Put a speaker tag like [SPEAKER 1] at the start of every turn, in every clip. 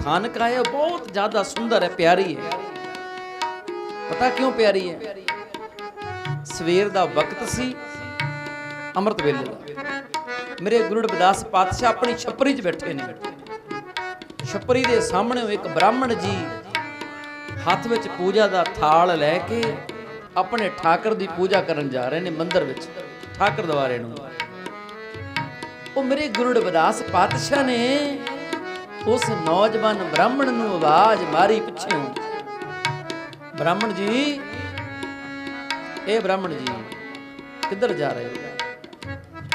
[SPEAKER 1] ਸਥਾਨਕ ਆਇਆ ਬਹੁਤ ਜ਼ਿਆਦਾ ਸੁੰਦਰ ਹੈ, ਪਿਆਰੀ ਹੈ। ਪਤਾ ਕਿਉਂ ਪਿਆਰੀ ਹੈ? ਸਵੇਰ ਦਾ ਵਕਤ ਸੀ, ਅੰਮ੍ਰਿਤ ਵੇਲੇ ਦਾ। ਮੇਰੇ ਗੁਰੂ ਰਵਿਦਾਸ ਪਾਤਸ਼ਾਹ ਆਪਣੀ ਛੱਪਰੀ 'ਚ ਬੈਠੇ ਨੇ। ਛੱਪਰੀ ਦੇ ਸਾਹਮਣੇ ਇੱਕ ਬ੍ਰਾਹਮਣ ਜੀ ਹੱਥ ਵਿੱਚ ਪੂਜਾ ਦਾ ਥਾਲ ਲੈ ਕੇ ਆਪਣੇ ਠਾਕਰ ਦੀ ਪੂਜਾ ਕਰਨ ਜਾ ਰਹੇ ਨੇ ਮੰਦਿਰ ਵਿੱਚ, ਠਾਕਰ ਦਵਾਰੇ ਨੂੰ। ਉਹ ਮੇਰੇ ਗੁਰੂ ਰਵਿਦਾਸ ਪਾਤਸ਼ਾਹ ਨੇ ਉਸ ਨੌਜਵਾਨ ਬ੍ਰਾਹਮਣ ਨੂੰ ਆਵਾਜ਼ ਮਾਰੀ ਪਿੱਛੇੋਂ ਬ੍ਰਾਹਮਣ ਜੀ, ਇਹ ਬ੍ਰਾਹਮਣ ਜੀ, ਕਿੱਧਰ ਜਾ ਰਹੇ ਹੋ?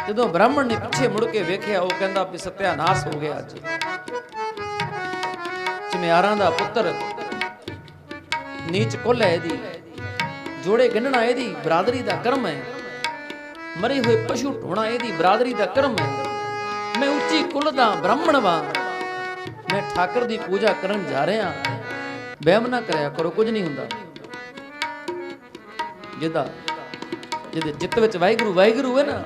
[SPEAKER 1] ਜਦੋਂ ਬ੍ਰਾਹਮਣ ਨੇ ਪਿੱਛੇ ਮੁੜ ਕੇ ਵੇਖਿਆ, ਉਹ ਕਹਿੰਦਾ ਵੀ ਸਤਿਆਨਾਸ਼ ਹੋ ਗਿਆ ਅੱਜ। ਚਮਿਆਰਾਂ ਦਾ ਪੁੱਤਰ, ਨੀਚ ਕੁੱਲ ਹੈ ਇਹਦੀ। ਜੋੜੇ ਗੰਢਣਾ ਇਹਦੀ ਬਰਾਦਰੀ ਦਾ ਕਰਮ ਹੈ। ਮਰੇ ਹੋਏ ਪਸ਼ੂ ਢੋਣਾ ਇਹਦੀ ਬਰਾਦਰੀ ਦਾ ਕਰਮ ਹੈ। ਮੈਂ ਉੱਚੀ ਕੁੱਲ ਦਾ ਬ੍ਰਾਹਮਣ ਵਾਂ। ਮੈਂ ਠਾਕਰ ਦੀ ਪੂਜਾ ਕਰਨ ਜਾ ਰਿਹਾ ਵਹਿਮ ਨਾ ਕਰਿਆ ਕਰੋ, ਕੁਝ ਨਹੀਂ ਹੁੰਦਾ। ਜਿਹਦਾ, ਜਿਹਦੇ ਚਿੱਤ ਵਿੱਚ ਵਾਹਿਗੁਰੂ ਵਾਹਿਗੁਰੂ ਹੈ ਨਾ,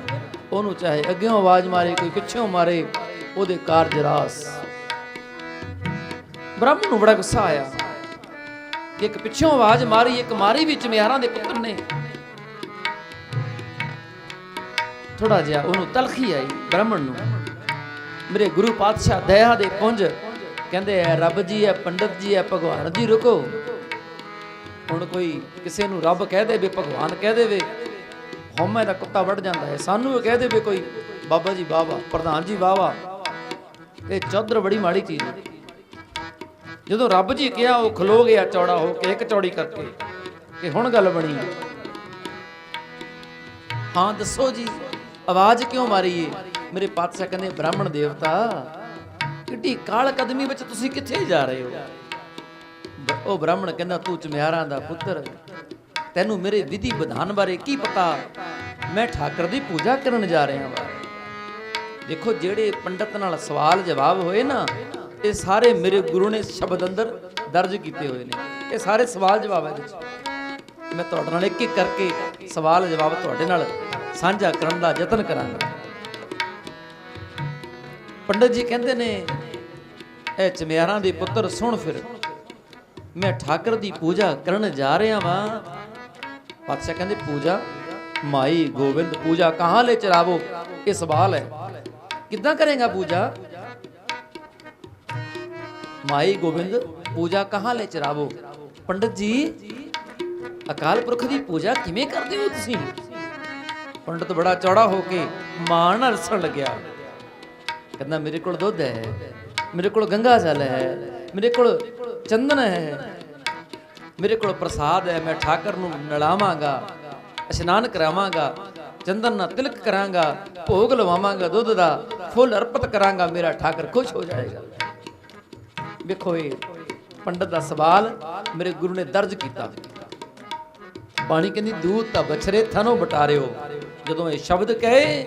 [SPEAKER 1] ਉਹਨੂੰ ਚਾਹੇ ਅੱਗੇੋਂ ਆਵਾਜ਼ ਮਾਰੇ, ਕੋਈ ਪਿੱਛੋਂ ਮਾਰੇ, ਉਹਦੇ ਕਾਰਜ ਰਾਸ। ਬ੍ਰਾਹਮਣ ਨੂੰ ਬੜਾ ਗੁੱਸਾ ਆਇਆ ਕਿ ਇੱਕ ਪਿੱਛੋਂ ਆਵਾਜ਼ ਮਾਰੀ, ਇੱਕ ਮਾਰੀ ਵਿੱਚ ਮਿਆਰਾਂ ਦੇ ਪੁੱਤਰ ਨੇ। ਥੋੜਾ ਜਿਹਾ ਉਹਨੂੰ ਤਲਖੀ ਆਈ ਬ੍ਰਾਹਮਣ ਨੂੰ। ਮੇਰੇ ਗੁਰੂ ਪਾਤਸ਼ਾਹ ਦਇਆ ਦੇ ਪੁੰਜ ਕਹਿੰਦੇ ਐ ਰੱਬ ਜੀ ਐ ਪੰਡਤ ਜੀ ਐ ਭਗਵਾਨ ਜੀ ਰੁਕੋ। ਹੁਣ ਕੋਈ ਕਿਸੇ ਨੂੰ ਰੱਬ ਕਹਿ ਦੇਵੇ, ਭਗਵਾਨ ਕਹਿ ਦੇਵੇ, ਹਉਮੈ ਦਾ ਕੁੱਤਾ ਵੱਢ ਜਾਂਦਾ ਹੈ। ਸਾਨੂੰ ਇਹ ਕਹਿ ਦੇਵੇ ਕੋਈ, ਬਾਬਾ ਜੀ ਬਾਵਾ ਪ੍ਰਧਾਨ ਜੀ ਬਾਵਾ ਇਹ ਚੌਧਰ ਬੜੀ ਮਾੜੀ ਚੀਜ਼ ਹੈ। ਜਦੋਂ ਰੱਬ ਜੀ ਕਿਹਾ, ਉਹ ਖਲੋ ਗਿਆ ਚੌੜਾ ਹੋ ਕੇ, ਇੱਕ ਚੌੜੀ ਕਰਕੇ, ਕਿ ਹੁਣ ਗੱਲ ਬਣੀ ਹਾਂ, ਦੱਸੋ ਜੀ, ਆਵਾਜ਼ ਕਿਉਂ ਮਾਰੀ ਏ? ਮੇਰੇ ਪਾਤਸ਼ਾਹ ਕਹਿੰਦੇ, ਬ੍ਰਾਹਮਣ ਦੇਵਤਾ ਕਿੱਡੀ ਕਾਲ ਕਦਮੀ ਵਿੱਚ ਤੁਸੀਂ ਕਿੱਥੇ ਜਾ ਰਹੇ ਹੋ? ਉਹ ਬ੍ਰਾਹਮਣ ਕਹਿੰਦਾ, ਤੂੰ ਚਮਿਆਰਾਂ ਦਾ ਪੁੱਤਰ, ਤੈਨੂੰ ਮੇਰੇ ਵਿਧੀ ਵਿਧਾਨ ਬਾਰੇ ਕੀ ਪਤਾ? ਮੈਂ ਠਾਕਰ ਦੀ ਪੂਜਾ ਕਰਨ ਜਾ ਰਿਹਾ ਹਾਂ ਦੇਖੋ, ਜਿਹੜੇ ਪੰਡਤ ਨਾਲ ਸਵਾਲ ਜਵਾਬ ਹੋਏ ਨਾ, ਇਹ ਸਾਰੇ ਮੇਰੇ ਗੁਰੂ ਨੇ ਸ਼ਬਦ ਅੰਦਰ ਦਰਜ ਕੀਤੇ ਹੋਏ ਨੇ। ਇਹ ਸਾਰੇ ਸਵਾਲ ਜਵਾਬ ਹੈ ਇਹਦੇ ਵਿੱਚ। ਮੈਂ ਤੁਹਾਡੇ ਨਾਲ ਇੱਕ ਇੱਕ ਕਰਕੇ ਸਵਾਲ ਜਵਾਬ ਤੁਹਾਡੇ ਨਾਲ ਸਾਂਝਾ ਕਰਨ ਦਾ ਯਤਨ ਕਰਾਂਗਾ। ਪੰਡਤ ਜੀ ਕਹਿੰਦੇ ਨੇ ਇਹ ਚਮਿਆਰਾਂ ਦੇ ਪੁੱਤਰ ਸੁਣ ਫਿਰ। ਮੈਂ ਠਾਕਰ ਦੀ ਪੂਜਾ ਕਰਨ ਜਾ ਰਿਹਾ ਵਾਂ। ਪਾਤਸ਼ਾਹ ਕਹਿੰਦੇ, ਪੂਜਾ, ਮਾਈ ਗੋਬਿੰਦ, ਪੂਜਾ ਕਹਾਂ ਲੈ ਚਰਾਵੋ? ਇਹ ਸਵਾਲ ਹੈ। ਕਿੱਦਾਂ ਕਰੇਗਾ ਪੂਜਾ? ਮਾਈ ਗੋਬਿੰਦ, ਪੂਜਾ ਕਹਾਂ ਲੈ ਚਰਾਵੋ? ਪੰਡਤ ਜੀ, ਅਕਾਲ ਪੁਰਖ ਦੀ ਪੂਜਾ ਕਿਵੇਂ ਕਰਦੇ ਹੋ ਤੁਸੀਂ? ਪੰਡਤ ਬੜਾ ਚੌੜਾ ਹੋ ਕੇ ਮਾਣ ਨਾਲ ਰਸਣ ਲੱਗਿਆ। ਕਹਿੰਦਾ, ਮੇਰੇ ਕੋਲ ਦੁੱਧ ਹੈ। ਮੇਰੇ ਕੋਲ ਗੰਗਾ ਜਲ ਹੈ, ਮੇਰੇ ਕੋਲ ਚੰਦਨ ਹੈ, ਮੇਰੇ ਕੋਲ ਪ੍ਰਸਾਦ ਹੈ, ਮੈਂ ਠਾਕਰ ਨੂੰ ਨਲਾਵਾਂਗਾ, ਇਸ਼ਨਾਨ ਕਰਾਵਾਂਗਾ, ਚੰਦਨ ਨਾਲ ਤਿਲਕ ਕਰਾਂਗਾ, ਭੋਗ ਲਵਾਵਾਂਗਾ, ਦੁੱਧ ਦਾ ਫੁੱਲ ਅਰਪਿਤ ਕਰਾਂਗਾ, ਮੇਰਾ ਠਾਕਰ ਖੁਸ਼ ਹੋ ਜਾਏਗਾ। ਵੇਖੋ ਇਹ ਪੰਡਤ ਦਾ ਸਵਾਲ ਮੇਰੇ ਗੁਰੂ ਨੇ ਦਰਜ ਕੀਤਾ। ਬਾਣੀ ਕਹਿੰਦੀ, ਦੂਤ ਤਾਂ ਬਛਰੇ ਥਨੋ ਬਟਾਰਿਓ ਜਦੋਂ ਇਹ ਸ਼ਬਦ ਕਹੇ,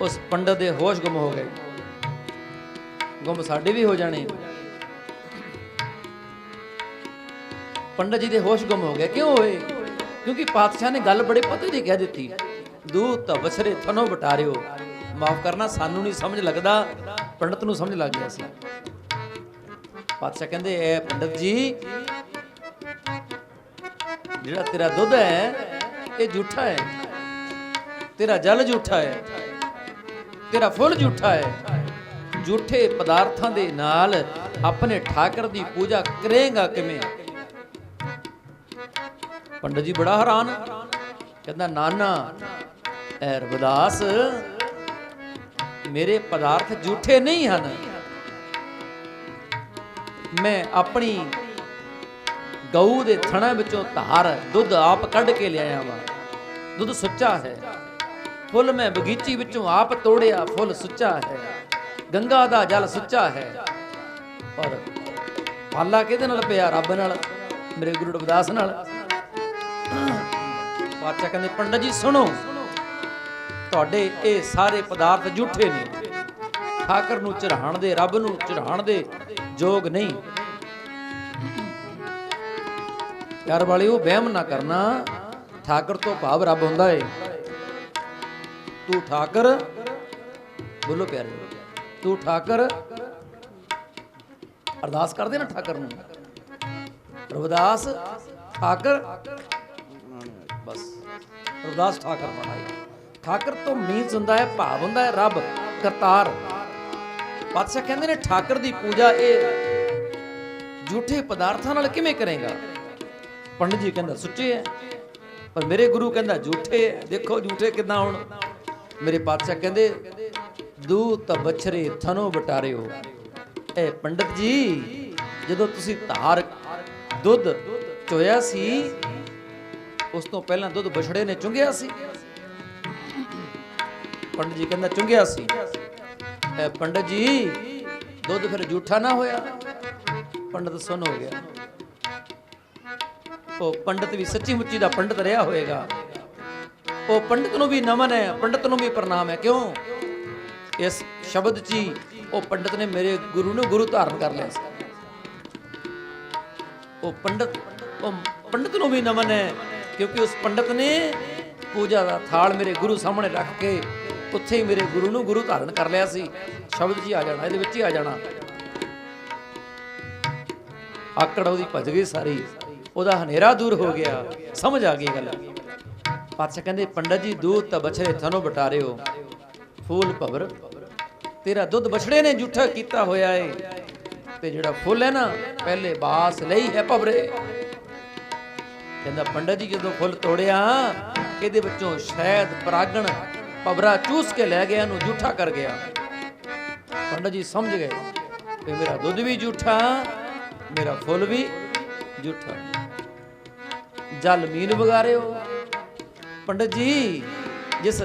[SPEAKER 1] ਉਸ ਪੰਡਤ ਦੇ ਹੋਸ਼ ਗੁੰਮ ਹੋ ਗਏ। ਗੁੰਮ ਸਾਡੇ ਵੀ ਹੋ ਜਾਣੇ। ਪੰਡਤ ਜੀ ਦੇ ਹੋਸ਼ ਗੁੰਮ ਹੋ ਗਏ। ਕਿਉਂ ਹੋਏ? ਕਿਉਂਕਿ ਪਾਤਸ਼ਾਹ ਨੇ ਗੱਲ ਬੜੇ ਪਤੇ ਦੀ ਕਹਿ ਦਿੱਤੀ। ਦੂਤ ਤਾਂ ਥਨੋ ਬਟਾਰਿਓ ਮਾਫ ਕਰਨਾ, ਸਾਨੂੰ ਨਹੀਂ ਸਮਝ ਲੱਗਦਾ। ਪੰਡਤ ਨੂੰ ਸਮਝ ਲੱਗ ਗਿਆ ਸੀ। ਪਾਤਸ਼ਾਹ ਕਹਿੰਦੇ, ਐ ਪੰਡਤ ਜੀ, ਜਿਹੜਾ ਤੇਰਾ ਦੁੱਧ ਹੈ, ਇਹ ਝੂਠਾ ਹੈ। ਤੇਰਾ ਜਲ ਝੂਠਾ ਹੈ। ਤੇਰਾ ਫੁੱਲ ਝੂਠਾ ਹੈ। ਝੂਠੇ ਪਦਾਰਥਾਂ ਦੇ ਨਾਲ ਆਪਣੇ ਠਾਕਰ ਦੀ ਪੂਜਾ ਕਰੇਗਾ ਕਿਵੇਂ? ਪੰਡਤ ਜੀ ਬੜਾ ਹੈਰਾਨ। ਕਹਿੰਦਾ, ਨਾਨਾ, ਐ ਰਵਿਦਾਸ, ਮੇਰੇ ਪਦਾਰਥ ਝੂਠੇ ਨਹੀਂ ਹਨ। ਮੈਂ ਆਪਣੀ ਗਊ ਦੇ ਥਣਾ ਵਿੱਚੋਂ ਧਾਰ, ਦੁੱਧ ਆਪ ਕੱਢ ਕੇ ਲਿਆਇਆ ਵਾਂ। ਦੁੱਧ ਸੁੱਚਾ ਹੈ। ਫੁੱਲ ਮੈਂ ਬਗੀਚੀ ਵਿੱਚੋਂ ਆਪ ਤੋੜਿਆ, ਫੁੱਲ ਸੁੱਚਾ ਹੈ। ਗੰਗਾ ਦਾ ਜਲ ਸੁੱਚਾ ਹੈ। ਪਰ ਪਾਲਾ ਕਿਹਦੇ ਨਾਲ ਪਿਆ? ਰੱਬ ਨਾਲ, ਮੇਰੇ ਗੁਰੂ ਰਵਿਦਾਸ ਨਾਲ। ਪਾਤਸ਼ਾਹ ਕਹਿੰਦੇ, ਪੰਡਤ ਜੀ, ਸੁਣੋ। ਤੁਹਾਡੇ ਇਹ ਸਾਰੇ ਪਦਾਰਥ ਝੂਠੇ ਨੇ। ਠਾਕਰ ਨੂੰ ਚੜਾਉਣ ਦੇ, ਰੱਬ ਨੂੰ ਚੜਾਉਣ ਦੇ ਯੋਗ ਨਹੀਂ। ਯਾਰ ਵਾਲਿਓ, ਵਹਿਮ ਨਾ ਕਰਨਾ। ਠਾਕਰ ਤੋਂ ਭਾਵ ਰੱਬ ਹੁੰਦਾ ਏ। ਤੂੰ ਠਾਕਰ, ਬੋਲੋ ਪਿਆਰੇ। ਤੂੰ ਠਾਕਰ। ਅਰਦਾਸ ਕਰਦੇ ਨਾ ਠਾਕਰ ਨੂੰ। ਰਵਿਦਾਸ ਠਾਕਰ। ਬਸ। ਰਵਿਦਾਸ ਠਾਕਰ ਬਣਾਈ ਠਾਕਰ ਤੋਂ ਮੀਨਸ ਹੁੰਦਾ ਹੈ, ਭਾਵ ਹੁੰਦਾ ਹੈ, ਰੱਬ ਕਰਤਾਰ। ਪਾਤਸ਼ਾਹ ਕਹਿੰਦੇ ਨੇ ਠਾਕਰ ਦੀ ਪੂਜਾ ਇਹ ਝੂਠੇ ਪਦਾਰਥਾਂ ਨਾਲ ਕਿਵੇਂ ਕਰੇਗਾ? ਪੰਡਿਤ ਜੀ ਕਹਿੰਦਾ, ਸੁੱਚੇ ਹੈ। ਪਰ ਮੇਰੇ ਗੁਰੂ ਕਹਿੰਦਾ, ਝੂਠੇ ਹੈ। ਦੇਖੋ ਝੂਠੇ ਕਿਦਾਂ ਹੁਣ? ਮੇਰੇ ਪਾਤਸ਼ਾਹ ਕਹਿੰਦੇ ਦੂਤ ਬਛਰੇ ਥਨੋ ਬਟਾਰਿਓ ਇਹ ਪੰਡਿਤ ਜੀ, ਜਦੋਂ ਤੁਸੀਂ ਧਾਰ, ਦੁੱਧ ਚੋਇਆ ਸੀ, ਉਸ ਤੋਂ ਪਹਿਲਾਂ ਦੁੱਧ ਬਛੜੇ ਨੇ ਚੁੰਗਿਆ ਸੀ? ਪੰਡਿਤ ਜੀ ਕਹਿੰਦਾ, ਚੁੰਗਿਆ ਸੀ। ਇਹ ਪੰਡਿਤ ਜੀ, ਦੁੱਧ ਫਿਰ ਝੂਠਾ ਨਾ ਹੋਇਆ? ਪੰਡਿਤ ਸੁਣ ਹੋ ਗਿਆ। ਉਹ ਪੰਡਿਤ ਵੀ ਸੱਚੀ ਮੁੱਚੀ ਦਾ ਪੰਡਿਤ ਰਿਹਾ ਹੋਵੇਗਾ ਉਹ ਪੰਡਿਤ ਨੂੰ ਵੀ ਨਮਨ ਹੈ, ਪੰਡਿਤ ਨੂੰ ਵੀ ਪ੍ਰਣਾਮ ਹੈ। ਕਿਉਂ? ਇਸ ਸ਼ਬਦ 'ਚ ਹੀ ਉਹ ਪੰਡਿਤ ਨੇ ਮੇਰੇ ਗੁਰੂ ਨੂੰ ਗੁਰੂ ਧਾਰਨ ਕਰ ਲਿਆ ਸੀ। ਉਹ ਪੰਡਿਤ ਉਹ ਪੰਡਿਤ ਨੂੰ ਵੀ ਨਮਨ ਹੈ, ਕਿਉਂਕਿ ਉਸ ਪੰਡਿਤ ਨੇ ਪੂਜਾ ਦਾ ਥਾਲ ਮੇਰੇ ਗੁਰੂ ਸਾਹਮਣੇ ਰੱਖ ਕੇ ਉੱਥੇ ਹੀ ਮੇਰੇ ਗੁਰੂ ਨੂੰ ਗੁਰੂ ਧਾਰਨ ਕਰ ਲਿਆ ਸੀ। ਸ਼ਬਦ ਜੀ ਆ ਜਾਣਾ, ਇਹਦੇ ਵਿੱਚ ਹੀ ਆ ਜਾਣਾ। ਆਕੜ ਉਹਦੀ ਭੱਜ ਗਈ ਸਾਰੀ, ਉਹਦਾ ਹਨੇਰਾ ਦੂਰ ਹੋ ਗਿਆ, ਸਮਝ ਆ ਗਈ ਗੱਲ। ਪਾਤਸ਼ਾਹ ਕਹਿੰਦੇ, ਪੰਡਤ ਜੀ, ਦੂਤ ਤਾਂ ਬਛੜੇ ਥਨੋ ਬਟਾਰਿਓ ਫੂਲ ਭਵਰ। ਤੇਰਾ ਦੁੱਧ ਬਛੜੇ ਨੇ ਝੂਠਾ ਕੀਤਾ ਹੋਇਆ ਏ। ਤੇ ਜਿਹੜਾ ਫੁੱਲ ਹੈ ਨਾ, ਪਹਿਲੇ ਬਾਸ ਲਈ ਹੈ ਭਵਰੇ। ਕਹਿੰਦਾ, ਪੰਡਤ ਜੀ, ਜਦੋਂ ਫੁੱਲ ਤੋੜਿਆ, ਇਹਦੇ ਵਿੱਚੋਂ ਸ਼ਹਿਦ, ਪਰਾਗਣ, ਭਵਰਾ ਚੂਸ ਕੇ ਲੈ ਗਿਆ, ਇਹਨੂੰ ਜੂਠਾ ਕਰ ਗਿਆ। ਪੰਡਤ ਜੀ ਸਮਝ ਗਏ ਕਿ ਮੇਰਾ ਦੁੱਧ ਵੀ ਜੂਠਾ, ਮੇਰਾ ਫੁੱਲ ਵੀ ਜੂਠਾ। ਜਲ ਮੀਨ ਵਗਾਰਿਓ। ਪੰਡਤ ਜੀ, ਜਿਸ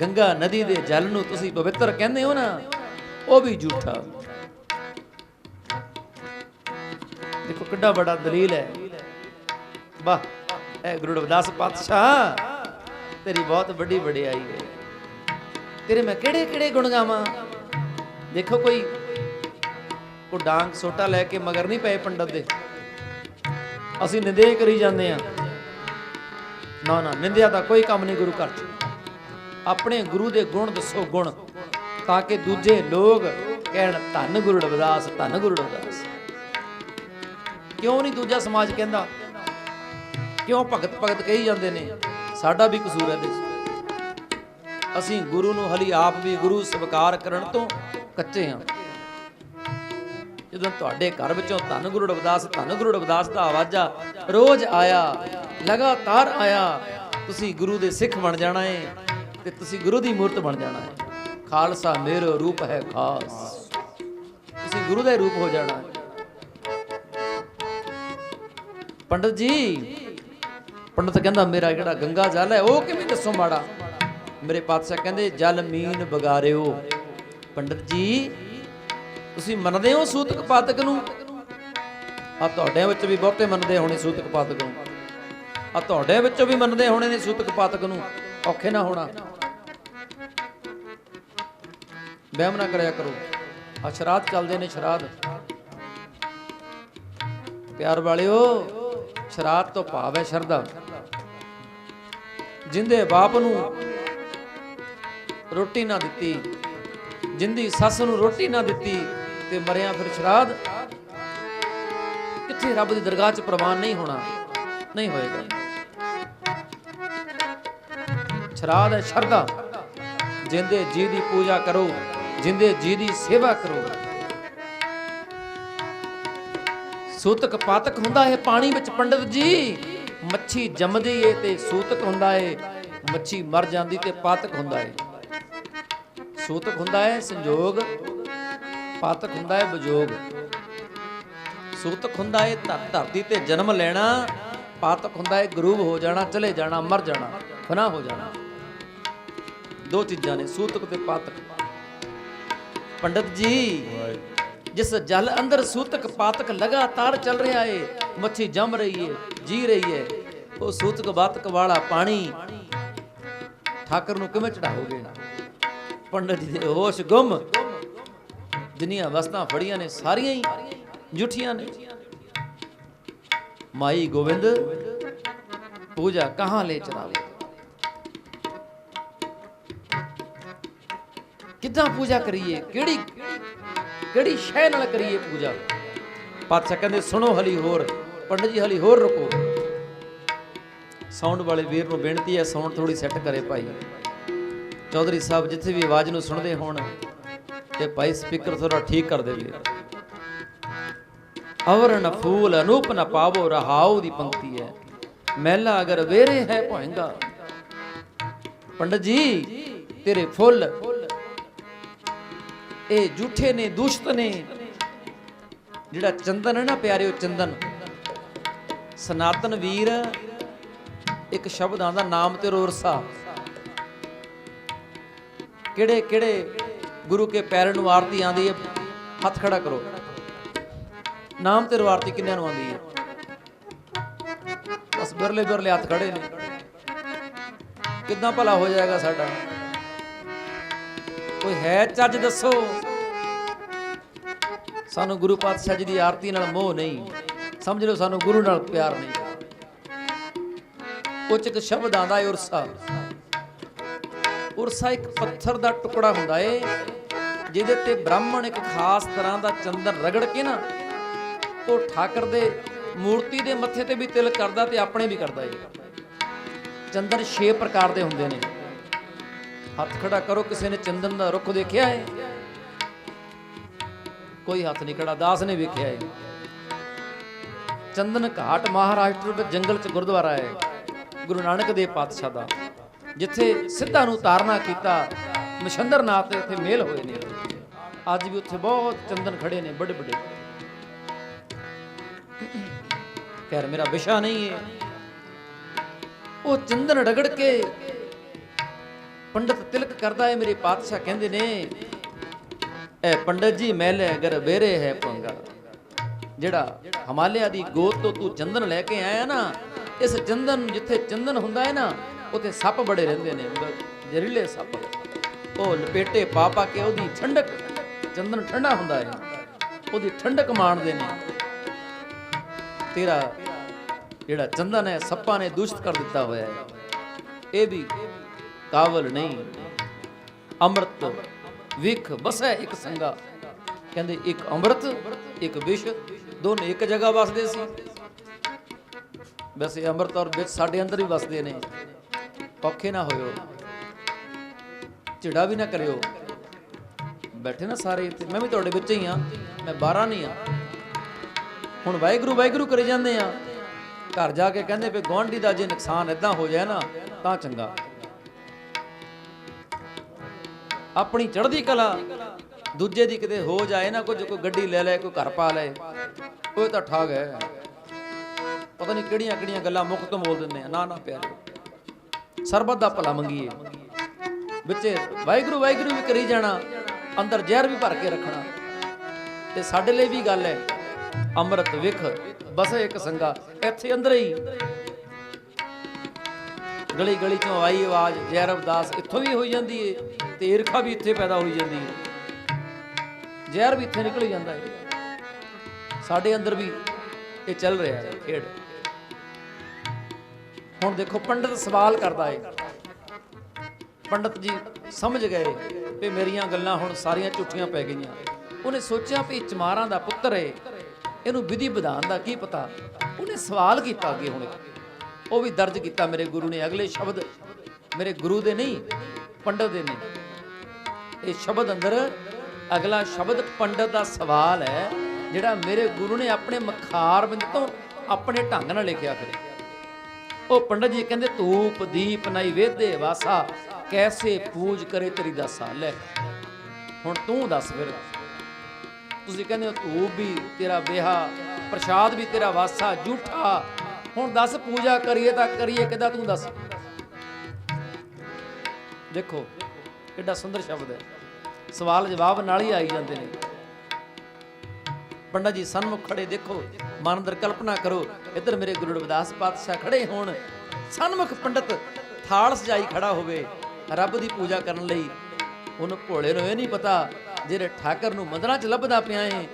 [SPEAKER 1] ਗੰਗਾ ਨਦੀ ਦੇ ਜਲ ਨੂੰ ਤੁਸੀਂ ਪਵਿੱਤਰ ਕਹਿੰਦੇ ਹੋ ਨਾ, ਉਹ ਵੀ ਝੂਠਾ। ਦੇਖੋ ਕਿੱਡਾ ਬੜਾ ਦਲੀਲ ਹੈ। ਵਾਹ, ਇਹ ਗੁਰੂ ਰਵਿਦਾਸ ਪਾਤਸ਼ਾਹ, ਤੇਰੀ ਬਹੁਤ ਵੱਡੀ ਵਡਿਆਈ ਹੈ। ਤੇਰੇ ਮੈਂ ਕਿਹੜੇ ਕਿਹੜੇ ਗੁਣ ਗਾਵਾਂ? ਦੇਖੋ ਕੋਈ ਕੋ ਡਾਂਗ ਸੋਟਾ ਲੈ ਕੇ ਮਗਰ ਨਹੀਂ ਪਏ ਪੰਡਤ ਦੇ। ਅਸੀਂ ਨਿੰਦਿਆ ਕਰੀ ਜਾਂਦੇ ਆ ਨਾ ਨਾ, ਨਿੰਦਿਆ ਦਾ ਕੋਈ ਕੰਮ ਨਹੀਂ ਗੁਰੂ ਘਰ ਚ। ਆਪਣੇ ਗੁਰੂ ਦੇ ਗੁਣ ਦੱਸੋ ਗੁਣ, ਤਾਂ ਕਿ ਦੂਜੇ ਲੋਕ ਕਹਿਣ, ਧੰਨ ਗੁਰੂ ਰਵਿਦਾਸ, ਧੰਨ ਗੁਰੂ ਰਵਿਦਾਸ। ਕਿਉਂ ਨਹੀਂ ਦੂਜਾ ਸਮਾਜ ਕਹਿੰਦਾ? ਕਿਉਂ ਭਗਤ ਭਗਤ ਕਹੀ ਜਾਂਦੇ ਨੇ, ਸਾਡਾ ਵੀ ਕਸੂਰ ਹੈ ਇਹਦੇ ਅਸੀਂ ਗੁਰੂ ਨੂੰ ਹਲੀ ਆਪ ਵੀ ਗੁਰੂ ਸਵੀਕਾਰ ਕਰਨ ਤੋਂ ਕੱਚੇ ਹਾਂ। ਜਦੋਂ ਤੁਹਾਡੇ ਘਰ ਵਿੱਚੋਂ ਧੰਨ ਗੁਰੂ ਰਵਿਦਾਸ, ਧੰਨ ਗੁਰੂ ਰਵਿਦਾਸ ਦਾ ਆਵਾਜ਼ਾ ਰੋਜ਼ ਆਇਆ, ਲਗਾਤਾਰ ਆਇਆ, ਤੁਸੀਂ ਗੁਰੂ ਦੇ ਸਿੱਖ ਬਣ ਜਾਣਾ ਏ। ਤੇ ਤੁਸੀਂ ਗੁਰੂ ਦੀ ਮੂਰਤ ਬਣ ਜਾਣਾ ਹੈ। ਖਾਲਸਾ ਮੇਰਾ ਰੂਪ ਹੈ ਖਾਸ। ਤੁਸੀਂ ਗੁਰੂ ਦੇ ਰੂਪ ਹੋ ਜਾਣਾ ਹੈ। ਪੰਡਤ ਜੀ, ਪੰਡਤ ਕਹਿੰਦਾ, ਮੇਰਾ ਜਿਹੜਾ ਗੰਗਾ ਜਲ ਹੈ, ਉਹ ਕਿਵੇਂ ਦੱਸੋ ਮਾੜਾ? ਮੇਰੇ ਪਾਤਸ਼ਾਹ ਕਹਿੰਦੇ, ਜਲ ਮੀਨ ਬਗਾਰਿਓ। ਪੰਡਤ ਜੀ, ਤੁਸੀਂ ਮੰਨਦੇ ਹੋ ਸੂਤਕ ਪਾਤਕ ਨੂੰ? ਆ ਤੁਹਾਡੇ ਵਿੱਚ ਵੀ ਬਹੁਤੇ ਮੰਨਦੇ ਹੋਣੇ ਸੂਤਕ ਪਾਤਕ ਨੂੰ। ਆ ਤੁਹਾਡੇ ਵਿੱਚੋਂ ਵੀ ਮੰਨਦੇ ਹੋਣੇ ਨੇ ਸੂਤਕ ਪਾਤਕ ਨੂੰ। ਔਖੇ ਨਾ ਹੋਣਾ। ਵਹਿਮ ਨਾ ਕਰਿਆ ਕਰੋ। ਆ ਸ਼ਰਾਧ ਚੱਲਦੇ ਨੇ ਸ਼ਰਾਧ। ਪਿਆਰ ਵਾਲਿਓ, ਸ਼ਰਾਧ ਤੋਂ ਭਾਵ ਹੈ ਸ਼ਰਧਾ। ਜਿੰਦੇ ਬਾਪ ਨੂੰ ਰੋਟੀ ਨਾ ਦਿੱਤੀ, ਜਿੰਦੀ ਸੱਸ ਨੂੰ ਰੋਟੀ ਨਾ ਦਿੱਤੀ ਤੇ ਮਰਿਆ ਫਿਰ ਸ਼ਰਾਧ, ਕਿੱਥੇ ਰੱਬ ਦੀ ਦਰਗਾਹ 'ਚ ਪ੍ਰਵਾਨ ਨਹੀਂ ਹੋਣਾ, ਨਹੀਂ ਹੋਏਗਾ। ਸ਼ਰਾਧ ਹੈ, ਸ਼ਰਧਾ। ਜਿੰਦੇ ਜੀ ਦੀ ਪੂਜਾ ਕਰੋ, ਜਿੰਦੇ ਜੀ ਦੀ ਸੇਵਾ ਕਰੋ। ਸੂਤਕ ਪਾਤਕ ਹੁੰਦਾ ਹੈ ਪਾਣੀ ਵਿੱਚ, ਪੰਡਤ ਜੀ। ਮੱਛੀ ਜੰਮਦੀ ਏ ਤੇ ਸੂਤਕ ਹੁੰਦਾ ਏ। ਮੱਛੀ ਮਰ ਜਾਂਦੀ ਤੇ ਪਾਤਕ ਹੁੰਦਾ ਏ। ਸੂਤਕ ਹੁੰਦਾ ਹੈ ਸੰਜੋਗ, ਪਾਤਕ ਹੁੰਦਾ ਹੈ ਵਿਜੋਗ। ਸੂਤਕ ਹੁੰਦਾ ਹੈ ਧਰ- ਧਰਤੀ ਤੇ ਜਨਮ ਲੈਣਾ। ਪਾਤਕ ਹੁੰਦਾ ਹੈ ਗਰੂਬ ਹੋ ਜਾਣਾ, ਚਲੇ ਜਾਣਾ, ਮਰ ਜਾਣਾ, ਫਨਾ ਹੋ ਜਾਣਾ। ਦੋ ਚੀਜ਼ਾਂ ਨੇ ਸੂਤਕ ਤੇ ਪਾਤਕ। ਪੰਡਤ ਜੀ ਜਿਸ ਜਲ ਅੰਦਰ ਸੂਤਕ ਪਾਤਕ ਲਗਾਤਾਰ ਚੱਲ ਰਿਹਾ ਏ ਮੱਛੀ ਜੰਮ ਰਹੀ ਏ ਜੀ ਰਹੀ ਏ ਉਹ ਸੂਤਕ ਬਾਤਕ ਵਾਲਾ ਪਾਣੀ ਠਾਕਰ ਨੂੰ ਕਿਵੇਂ ਚੜਾਓਗੇ? ਪੰਡਤ ਜੀ ਦੇ ਹੋਸ਼ ਗੁੰਮ। ਜਿੰਨੀਆਂ ਵਸਤਾਂ ਫੜੀਆਂ ਨੇ ਸਾਰੀਆਂ ਹੀ ਝੂਠੀਆਂ ਨੇ। ਮਾਈ ਗੋਬਿੰਦ ਪੂਜਾ ਕਹਾਂ ਲੈ ਚਲਾਵੇ ਕਿੱਦਾਂ ਪੂਜਾ ਕਰੀਏ? ਕਿਹੜੀ ਕਿਹੜੀ ਸ਼ੈ ਨਾਲ ਕਰੀਏ ਪੂਜਾ? ਪਾਤਸ਼ਾਹ ਕਹਿੰਦੇ, ਸੁਣੋ ਹਲੀ ਹੋਰ, ਪੰਡਤ ਜੀ ਹਲੀ ਹੋਰ ਰੁਕੋ। ਸਾਊਂਡ ਵਾਲੇ ਵੀਰ ਨੂੰ ਬੇਨਤੀ ਹੈ, ਸਾਊਂਡ ਥੋੜੀ ਸੈੱਟ ਕਰੇ ਭਾਈ। ਚੌਧਰੀ ਸਾਹਿਬ ਜਿੱਥੇ ਵੀ ਆਵਾਜ਼ ਨੂੰ ਸੁਣਦੇ ਹੋਣ, ਤੇ ਭਾਈ ਸਪੀਕਰ ਥੋੜਾ ਠੀਕ ਕਰ ਦੇਵੇ ਅਵਰਨ ਫੂਲ, ਅਨੂਪ ਨ ਪਾਵੋ, ਰਹਾਉ ਦੀ ਪੰਕਤੀ ਹੈ। ਮਹਿਲਾ ਅਗਰ ਵੇਰੇ ਹੈ ਭੋਇੰਗਾ ਪੰਡਤ ਜੀ, ਤੇਰੇ ਫੁੱਲ ਇਹ ਝੂਠੇ ਨੇ, ਦੁਸ਼ਟ ਨੇ। ਜਿਹੜਾ ਚੰਦਨ ਹੈ ਨਾ ਪਿਆਰਿਓ ਚੰਦਨ, ਸਨਾਤਨ ਵੀਰ, ਇੱਕ ਸ਼ਬਦ ਆਂਦਾ ਨਾਮ ਤੇ ਰੋਰਸਾ। ਕਿਹੜੇ ਕਿਹੜੇ ਗੁਰੂ ਕੇ ਪੈਰ ਨੂੰ ਆਰਤੀ ਆਂਦੀ ਹੈ, ਹੱਥ ਖੜਾ ਕਰੋ। ਨਾਮ ਤੇ ਆਰਤੀ ਕਿੰਨਿਆਂ ਨੂੰ ਆਂਦੀ ਹੈ? ਬਸ ਬਰਲੇ ਬਿਰਲੇ ਹੱਥ ਖੜੇ ਨੇ। ਕਿੱਦਾਂ ਭਲਾ ਹੋ ਜਾਏਗਾ ਸਾਡਾ? ਕੋਈ ਹੈ ਚੱਜ ਦੱਸੋ? ਸਾਨੂੰ ਗੁਰੂ ਪਾਤਸ਼ਾਹ ਜੀ ਦੀ ਆਰਤੀ ਨਾਲ ਮੋਹ ਨਹੀਂ। ਸਮਝ ਲਓ ਸਾਨੂੰ ਗੁਰੂ ਨਾਲ ਪਿਆਰ ਨਹੀਂ। ਕੁਝ ਸ਼ਬਦ ਆਂਦਾ ਏ ਉਰਸਾ। ਉਰਸਾ ਇੱਕ ਪੱਥਰ ਦਾ ਟੁਕੜਾ ਹੁੰਦਾ ਏ, ਜਿਹਦੇ ਤੇ ਬ੍ਰਾਹਮਣ ਇੱਕ ਖਾਸ ਤਰ੍ਹਾਂ ਦਾ ਚੰਦਨ ਰਗੜ ਕੇ ਨਾ, ਉਹ ਠਾਕਰ ਦੇ ਮੂਰਤੀ ਦੇ ਮੱਥੇ ਤੇ ਵੀ ਤਿਲ ਕਰਦਾ ਤੇ ਆਪਣੇ ਵੀ ਕਰਦਾ ਏ। ਚੰਦਨ 6 ਪ੍ਰਕਾਰ ਦੇ ਹੁੰਦੇ ਨੇ। ਹੱਥ ਖੜਾ ਕਰੋ, ਕਿਸੇ ਨੇ ਚੰਦਨ ਦਾ ਰੁੱਖ ਦੇਖਿਆ ਹੈ ਕੋਈ ਹੱਥ ਨਹੀਂ ਖੜਾ, ਦਾਸ ਨੇ ਵੇਖਿਆ ਹੈ ਚੰਦਨ ਘਾਟ ਮਹਾਰਾਸ਼ਟਰ ਵਿੱਚ ਜੰਗਲ 'ਚ ਗੁਰਦੁਆਰਾ ਹੈ ਗੁਰੂ ਨਾਨਕ ਦੇਵ ਪਾਤਸ਼ਾਹ ਦਾ, ਜਿੱਥੇ ਸਿੱਧਾਂ ਨੂੰ ਤਾਰਨਾ ਕੀਤਾ ਮਸ਼ੰਦਰ ਨਾਥ ਇੱਥੇ ਮੇਲ ਹੋਏ ਨੇ। ਅੱਜ ਵੀ ਉੱਥੇ ਬਹੁਤ ਚੰਦਨ ਖੜੇ ਨੇ ਬੜੇ ਵੱਡੇ ਖੈਰ, ਮੇਰਾ ਵਿਸ਼ਾ ਨਹੀਂ ਹੈ ਉਹ ਚੰਦਨ ਰਗੜ ਕੇ ਪੰਡਤ ਤਿਲਕ ਕਰਦਾ ਹੈ ਮੇਰੇ ਪਾਤਸ਼ਾਹ ਕਹਿੰਦੇ ਨੇ, ਐ ਪੰਡਤ ਜੀ ਮਹਿਲੇ ਅਗਰ ਵੇਰੇ ਹੈ ਪੰਗਾ। ਜਿਹੜਾ ਹਿਮਾਲਿਆ ਦੀ ਗੋਦ ਤੋਂ ਤੂੰ ਚੰਦਨ ਲੈ ਕੇ ਆਇਆ ਨਾ, ਇਸ ਚੰਦਨ ਜਿੱਥੇ ਚੰਦਨ ਹੁੰਦਾ ਹੈ ਨਾ, ਉੱਥੇ ਸੱਪ ਬੜੇ ਰਹਿੰਦੇ ਨੇ ਜ਼ਹਿਰੀਲੇ ਸੱਪ ਉਹ ਲਪੇਟੇ ਪਾ ਪਾ ਕੇ ਉਹਦੀ ਠੰਡਕ, ਚੰਦਨ ਠੰਡਾ ਹੁੰਦਾ ਹੈ ਉਹਦੀ ਠੰਡਕ ਮਾਣਦੇ ਨੇ। ਤੇਰਾ ਜਿਹੜਾ ਚੰਦਨ ਹੈ, ਸੱਪਾਂ ਨੇ ਦੂਸ਼ਿਤ ਕਰ ਦਿੱਤਾ ਹੋਇਆ ਹੈ ਇਹ ਵੀ ਕਾਵਲ ਨਹੀਂ। ਅੰਮ੍ਰਿਤ ਵਿਖ ਬਸੈ ਇੱਕ ਸੰਗਾ। ਕਹਿੰਦੇ ਇੱਕ ਅੰਮ੍ਰਿਤ, ਇੱਕ ਵਿਸ਼, ਦੋਨੇ ਇੱਕ ਜਗ੍ਹਾ ਵਸਦੇ ਸੀ। ਵੈਸੇ ਅੰਮ੍ਰਿਤ ਔਰ ਵਿਚ ਸਾਡੇ ਅੰਦਰ ਹੀ ਵਸਦੇ ਨੇ। ਔਖੇ ਨਾ ਹੋਇਓ, ਝਿੜਾ ਵੀ ਨਾ ਕਰਿਓ। ਬੈਠੇ ਨਾ ਸਾਰੇ ਇੱਥੇ। ਮੈਂ ਵੀ ਤੁਹਾਡੇ ਵਿੱਚ ਹੀ ਆ ਮੈਂ ਬਾਹਰਾਂ ਨਹੀਂ ਆ ਹੁਣ ਵਾਹਿਗੁਰੂ ਵਾਹਿਗੁਰੂ ਕਰੇ ਜਾਂਦੇ ਆ ਘਰ ਜਾ ਕੇ ਕਹਿੰਦੇ ਵੀ ਗਵਾਂਢੀ ਦਾ ਜੇ ਨੁਕਸਾਨ ਇਦਾਂ ਹੋ ਜਾਏ ਨਾ, ਤਾਂ ਚੰਗਾ। ਆਪਣੀ ਚੜ੍ਹਦੀ ਕਲਾ ਦੂਜੇ ਦੀ ਕਿਤੇ ਹੋ ਜਾਏ ਨਾ ਕੁਝ, ਕੋਈ ਗੱਡੀ ਲੈ ਲੈ ਕੋਈ ਘਰ ਪਾ ਲੈ ਉਹ ਤਾਂ ਠਾਗ ਹੈ। ਪਤਾ ਨਹੀਂ ਕਿਹੜੀਆਂ ਕਿਹੜੀਆਂ ਗੱਲਾਂ ਮੁੱਖ ਤੋਂ ਬੋਲ ਦਿੰਦੇ ਆ। ਨਾ ਨਾ ਪਿਆਰੇ। ਸਰਬਤ ਦਾ ਭਲਾ ਮੰਗੀਏ। ਵਿੱਚ ਵਾਹਿਗੁਰੂ ਵਾਹਿਗੁਰੂ ਵੀ ਕਰੀ ਜਾਣਾ, ਅੰਦਰ ਜ਼ਹਿਰ ਵੀ ਭਰ ਕੇ ਰੱਖਣਾ। ਤੇ ਸਾਡੇ ਲਈ ਵੀ ਗੱਲ ਹੈ, ਅੰਮ੍ਰਿਤ ਵਿਖ, ਬਸੇ ਇੱਕ ਸੰਗਾ, ਇੱਥੇ ਅੰਦਰ ਹੀ ਗਲੀ ਗਲੀ ਚੋਂ ਆਈ ਆਵਾਜ਼, ਜੈ ਰਵਦਾਸ, ਇੱਥੋਂ ਵੀ ਹੋਈ ਜਾਂਦੀ ਏ, ਤੇ ਈਰਖਾ ਵੀ ਇੱਥੇ ਪੈਦਾ ਹੋਈ ਜਾਂਦੀ ਏ। ਜ਼ਹਿਰ ਵੀ ਇੱਥੇ ਨਿਕਲ ਜਾਂਦਾ ਏ। ਸਾਡੇ ਅੰਦਰ ਵੀ ਇਹ ਚੱਲ ਰਿਹਾ ਹੈ, ਖੇਡ। ਹੁਣ ਦੇਖੋ, ਪੰਡਤ ਸਵਾਲ ਕਰਦਾ ਏ। ਪੰਡਤ ਜੀ ਸਮਝ ਗਏ ਵੀ ਮੇਰੀਆਂ ਗੱਲਾਂ ਹੁਣ ਸਾਰੀਆਂ ਝੂਠੀਆਂ ਪੈ ਗਈਆਂ। ਉਹਨੇ ਸੋਚਿਆ ਵੀ ਇਹ ਚਮਾਰਾਂ ਦਾ ਪੁੱਤਰ ਏ। ਇਹਨੂੰ ਵਿਧੀ ਵਿਧਾਨ ਦਾ ਕੀ ਪਤਾ? ਉਹਨੇ ਸਵਾਲ ਕੀਤਾ ਅੱਗੇ ਹੁਣ। ਉਹ ਵੀ ਦਰਜ ਕੀਤਾ ਮੇਰੇ ਗੁਰੂ ਨੇ। ਅਗਲੇ ਸ਼ਬਦ ਮੇਰੇ ਗੁਰੂ ਦੇ ਨਹੀਂ, ਪੰਡਤ ਦੇ ਨੇ ਇਹ ਸ਼ਬਦ ਅੰਦਰ ਅਗਲਾ ਸ਼ਬਦ ਪੰਡਤ ਦਾ ਸਵਾਲ ਹੈ, ਜਿਹੜਾ ਮੇਰੇ ਗੁਰੂ ਨੇ ਆਪਣੇ ਮਖਾਰ ਬਿੰਦ ਤੋਂ ਆਪਣੇ ਢੰਗ ਨਾਲ ਲਿਖਿਆ ਫਿਰ। ਉਹ ਪੰਡਤ ਜੀ ਕਹਿੰਦੇ, ਧੂਪ, ਦੀਪ ਨਾਈ ਵੇਦੇ ਵਾਸਾ, ਕੈਸੇ ਪੂਜ ਕਰੇ ਤੇਰੀ ਦਾਸਾ? ਲੈ, ਹੁਣ ਤੂੰ ਦੱਸ ਫਿਰ। ਤੁਸੀਂ ਕਹਿੰਦੇ ਹੋ, ਧੂਪ ਵੀ ਤੇਰਾ ਵਿਆਹ ਪ੍ਰਸ਼ਾਦ ਵੀ ਤੇਰਾ ਵਾਸਾ ਝੂਠਾ ਹੁਣ ਦੱਸ ਪੂਜਾ ਕਰੀਏ ਤਾਂ ਕਰੀਏ, ਕਿਦਾਂ ਤੂੰ ਦੱਸ? ਦੇਖੋ, ਕਿੱਡਾ ਸੁੰਦਰ ਸ਼ਬਦ ਹੈ। ਸਵਾਲ ਜਵਾਬ ਨਾਲ ਹੀ ਆਈ ਜਾਂਦੇ ਨੇ। ਪੰਡਤ ਜੀ, ਸਨਮੁਖ ਖੜੇ ਦੇਖੋ, ਮਨ ਅੰਦਰ ਕਲਪਨਾ ਕਰੋ, ਇੱਧਰ ਮੇਰੇ ਗੁਰੂ ਰਵਿਦਾਸ ਪਾਤਸ਼ਾਹ ਖੜੇ ਹੋਣ। ਸਨਮੁਖ ਪੰਡਤ, ਥਾਲ ਸਜਾਈ ਖੜਾ ਹੋਵੇ, ਰੱਬ ਦੀ ਪੂਜਾ ਕਰਨ ਲਈ। ਉਹਨੂੰ ਭੋਲੇ ਨੂੰ ਇਹ ਨਹੀਂ ਪਤਾ, ਜਿਹੜੇ ਠਾਕਰ ਨੂੰ ਮੰਦਰਾਂ 'ਚ ਲੱਭਦਾ ਪਿਆ ਏ,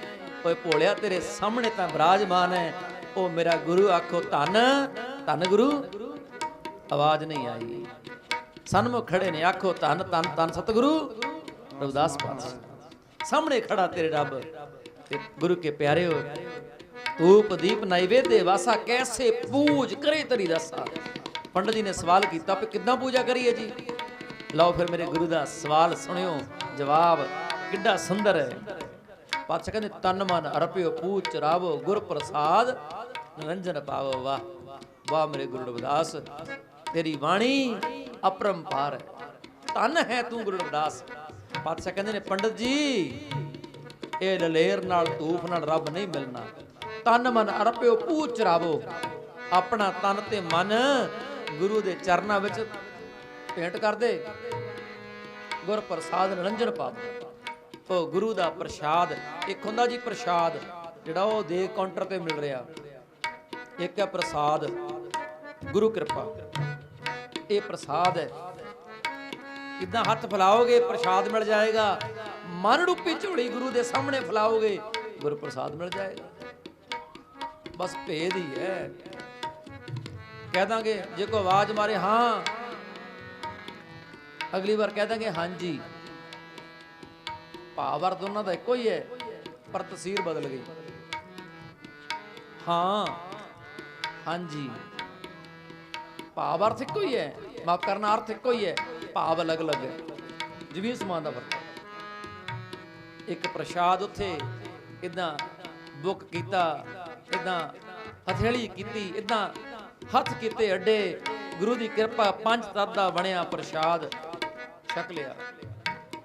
[SPEAKER 1] ਓਏ ਭੋਲਿਆ, ਤੇਰੇ ਸਾਹਮਣੇ ਤਾਂ ਬਰਾਜਮਾਨ ਹੈ। ਉਹ ਮੇਰਾ ਗੁਰੂ ਆਖੋ, ਧੰਨ ਧੰਨ ਗੁਰੂ। ਆਵਾਜ਼ ਨਹੀਂ ਆਈ। ਸਨਮੁਖ ਖੜੇ ਨੇ, ਆਖੋ, ਧੰਨ ਧੰਨ ਧੰਨ ਸਤਿਗੁਰੂ ਰਵਿਦਾਸ ਪਾਤਸ਼ਾਹ। ਸਾਹਮਣੇ ਖੜਾ ਤੇਰੇ ਰੱਬ ਤੇ ਗੁਰੂ ਕੇ ਪਿਆਰਿਓ, ਧੂਪ, ਦੀਪ, ਨੈਵੇਦੇ ਵਾਸਾ ਕੈਸੇ ਪੂਜ ਕਰੇ ਤਰੀ ਦੱਸਾ? ਪੰਡਤ ਜੀ ਨੇ ਸਵਾਲ ਕੀਤਾ ਕਿ ਕਿੱਦਾਂ ਪੂਜਾ ਕਰੀਏ ਜੀ? ਲਓ ਫਿਰ ਮੇਰੇ ਗੁਰੂ ਦਾ ਸਵਾਲ ਸੁਣਿਓ। ਜਵਾਬ, ਕਿੱਡਾ ਸੁੰਦਰ ਹੈ। ਪਾਤਸ਼ਾਹ ਕਹਿੰਦੇ ਤਨ ਮਨ ਅਰਪਿਓ, ਪੂਜ ਚਰਾਵੋ ਗੁਰ ਪ੍ਰਸਾਦ ਨਿਰੰਜਨ ਪਾਵੋ, ਵਾਹ ਵਾਹ ਮੇਰੇ ਗੁਰੂ ਰਵਿਦਾਸ, ਤੇਰੀ ਬਾਣੀ ਅਪਰੰਪਾਰ ਹੈ। ਤਨ ਹੈ ਤੂੰ ਗੁਰੂ ਰਵਿਦਾਸ। ਪਾਤਸ਼ਾਹ ਕਹਿੰਦੇ ਨੇ, ਪੰਡਤ ਜੀ, ਇਹ ਲਲੇਰ ਨਾਲ ਧੂਫ ਨਾਲ ਰੱਬ ਨਹੀਂ ਮਿਲਣਾ। ਤਨ ਮਨ ਅਰਪਿਓ ਪੂਜ ਚਰਾਵੋ। ਆਪਣਾ ਤਨ ਤੇ ਮਨ ਗੁਰੂ ਦੇ ਚਰਨਾਂ ਵਿੱਚ ਭੇਂਟ ਕਰਦੇ ਗੁਰ ਪ੍ਰਸਾਦ ਨਿਰੰਜਨ ਪਾਵੋ। ਉਹ ਗੁਰੂ ਦਾ ਪ੍ਰਸ਼ਾਦ, ਇੱਕ ਹੁੰਦਾ ਜੀ ਪ੍ਰਸ਼ਾਦ, ਜਿਹੜਾ ਉਹ ਦੇ ਕਾਊਂਟਰ ਤੇ ਮਿਲ ਰਿਹਾ। ਇੱਕ ਹੈ ਪ੍ਰਸਾਦ, ਗੁਰੂ ਕਿਰਪਾ। ਇਹ ਪ੍ਰਸਾਦ ਹੈ। ਕਿਦਾਂ ਹੱਥ ਫਲਾਓਗੇ, ਪ੍ਰਸ਼ਾਦ ਮਿਲ ਜਾਏਗਾ। ਮਨ ਰੂਪੀ ਝੋਲੀ ਗੁਰੂ ਦੇ ਸਾਹਮਣੇ ਫਲਾਓਗੇ ਗੁਰੂ ਪ੍ਰਸਾਦ ਮਿਲ ਜਾਏਗਾ। ਬਸ ਭੇਦ ਹੀ ਹੈ। ਕਹਿ ਦਾਂਗੇ, ਜੇ ਕੋਈ ਆਵਾਜ਼ ਮਾਰੇ, ਹਾਂ। ਅਗਲੀ ਵਾਰ ਕਹਿ ਦਾਂਗੇ, ਹਾਂਜੀ। ਭਾਵ ਅਰਥ ਉਹਨਾਂ ਦਾ ਇੱਕੋ ਹੀ ਹੈ, ਪਰ ਤਸਵੀਰ ਬਦਲ ਗਈ। ਹਾਂ। ਹਾਂਜੀ। ਭਾਵ ਅਰਥ ਇੱਕੋ ਹੀ ਹੈ। ਮਾਫ ਕਰਨਾ, ਅਰਥ ਇੱਕੋ ਹੀ ਹੈ। ਭਾਵ ਅਲੱਗ-ਅਲੱਗ ਹੈ। ਜ਼ਮੀਨ ਸਮਾਨ ਦਾ ਫ਼ਰਕ ਇੱਕ ਪ੍ਰਸ਼ਾਦ ਉੱਥੇ ਇਦਾਂ ਬੁੱਕ ਕੀਤਾ ਇਦਾਂ ਹਥੇਲੀ ਕੀਤੀ, ਇਦਾਂ ਹੱਥ ਕੀਤੇ ਅੱਡੇ, ਗੁਰੂ ਦੀ ਕਿਰਪਾ, ਪੰਜ ਤੱਤ ਦਾ ਬਣਿਆ ਪ੍ਰਸ਼ਾਦ, ਛਕ ਲਿਆ।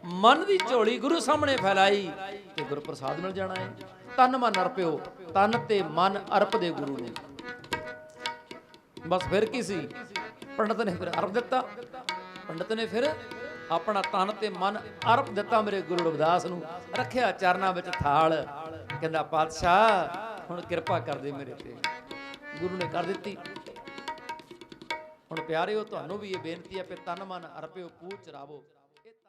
[SPEAKER 1] ਮਨ ਦੀ ਝੋਲੀ ਗੁਰੂ ਸਾਹਮਣੇ ਫੈਲਾਈ ਤੇ ਗੁਰੂ ਪ੍ਰਸਾਦ ਮਿਲ ਜਾਣਾ ਹੈ। ਤਨ ਮਨ ਅਰਪਿਓ, ਤਨ ਤੇ ਮਨ ਅਰਪ ਦੇ ਗੁਰੂ ਨੇ। ਬਸ ਫਿਰ ਕੀ ਸੀ? ਪੰਡਤ ਨੇ ਫਿਰ ਅਰਪ ਦਿੱਤਾ। ਪੰਡਤ ਨੇ ਫਿਰ ਆਪਣਾ ਤਨ ਤੇ ਮਨ ਅਰਪ ਦਿੱਤਾ ਮੇਰੇ ਗੁਰੂ ਰਵਿਦਾਸ ਨੂੰ। ਰੱਖਿਆ ਚਰਨਾਂ ਵਿੱਚ ਥਾਲ। ਕਹਿੰਦਾ, ਪਾਤਸ਼ਾਹ, ਹੁਣ ਕਿਰਪਾ ਕਰ ਦੇ ਮੇਰੇ ਤੇ। ਗੁਰੂ ਨੇ ਕਰ ਦਿੱਤੀ। ਹੁਣ ਪਿਆਰਿਓ, ਤੁਹਾਨੂੰ ਵੀ ਇਹ ਬੇਨਤੀ ਹੈ ਕਿ ਤਨ ਮਨ ਅਰਪਿਓ ਪੂਜ ਚਰਾਵੋ।